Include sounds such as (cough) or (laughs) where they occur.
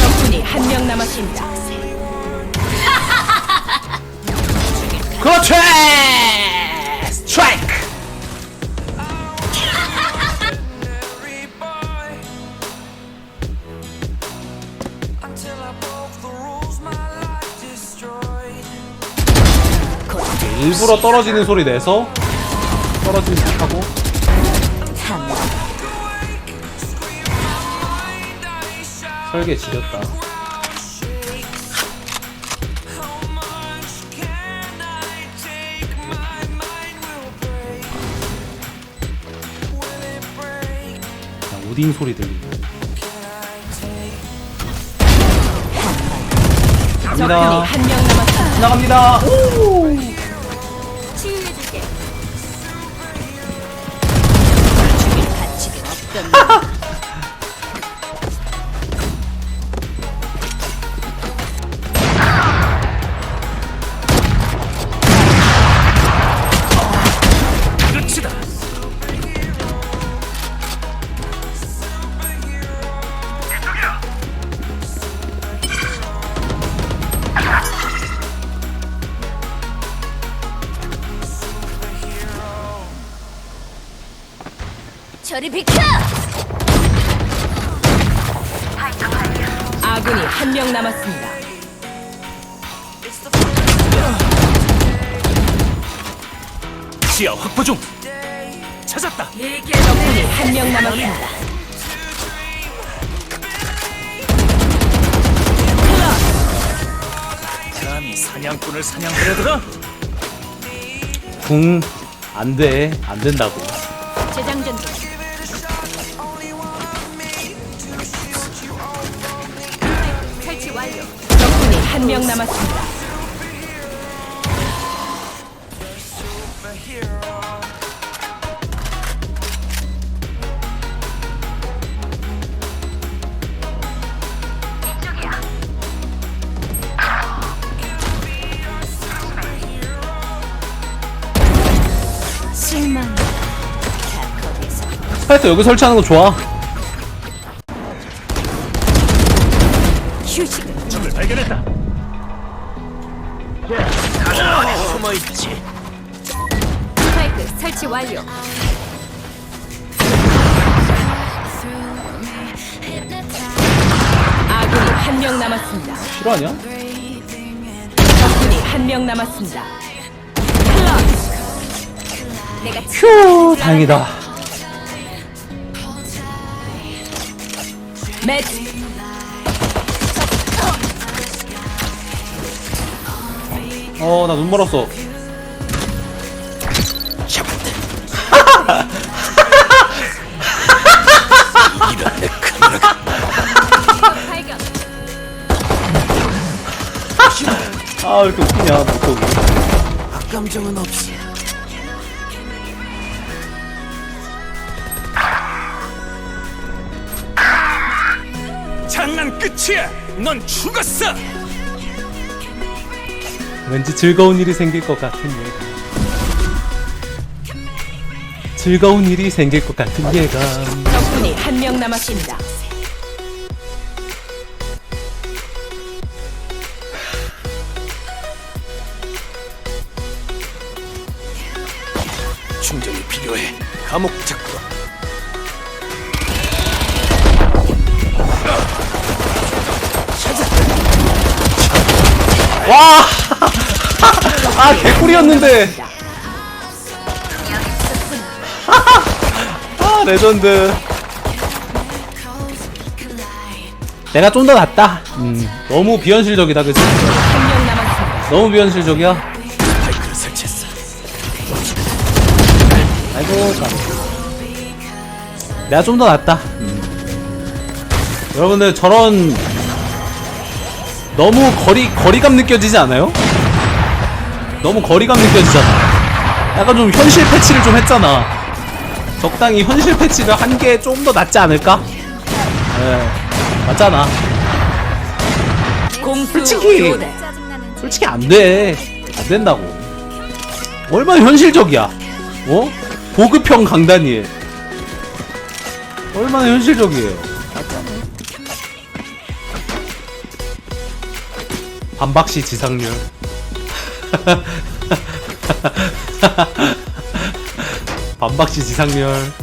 적군이 한 명 남았습니다. 그렇지! 일부러 떨어지는 소리 내서 떨어지는 척하고. 설계 지렸다. 야, 오딘 소리 적군이 갑니다. 나갑니다. 치유해줄게. 죽일 가치가 없던 저리 비켜! 아군이 한 명 남았습니다. 지하 확보 중. 찾았다. 적군이 한 명 남았습니다. 감히 사냥꾼을 사냥하려더라. 궁 안 돼 안 된다고 재장전 중. 완료. 적군이 한 명 남았습니다. 실망. 스파이터 여기 설치하는 거 좋아 휴식은 적을 발견했다. 숨어 있지. 스파이크 설치 완료. 아군이 한 명 남았습니다. 실화냐? 적군이 한 명 남았습니다. 클러치. 내가 휴 다행이다 매치. 어 나 눈 멀었어. 아 왜 이렇게 웃기냐 목소리 감정은 없어. 장난 끝이야. 넌 죽었어. 왠지 즐거운 일이 생길 것 같은 예감 즐거운 일이 생길 것 같은 예감 적군이 한 명 남았습니다. 충전이 필요해. 감옥 작전. 와! 아 개꿀이었는데 (laughs) 아 레전드 내가 좀 더 낫다 음, 너무 비현실적이다 그치? 너무 비현실적이야. 아이고 참. 내가 좀 더 낫다 음. 여러분들 저런 너무 거리 거리감 느껴지지 않아요? 너무 거리감 느껴지잖아. 약간 좀 현실 패치를 좀 했잖아. 적당히 현실 패치를 한 게 좀 더 낫지 않을까? 예, 맞잖아. 솔직히. 솔직히 안 돼. 안 된다고. 얼마나 현실적이야. 어? 보급형 강단이에. 얼마나 현실적이에요. 반박시 지상률. (laughs) 반박시 지상률.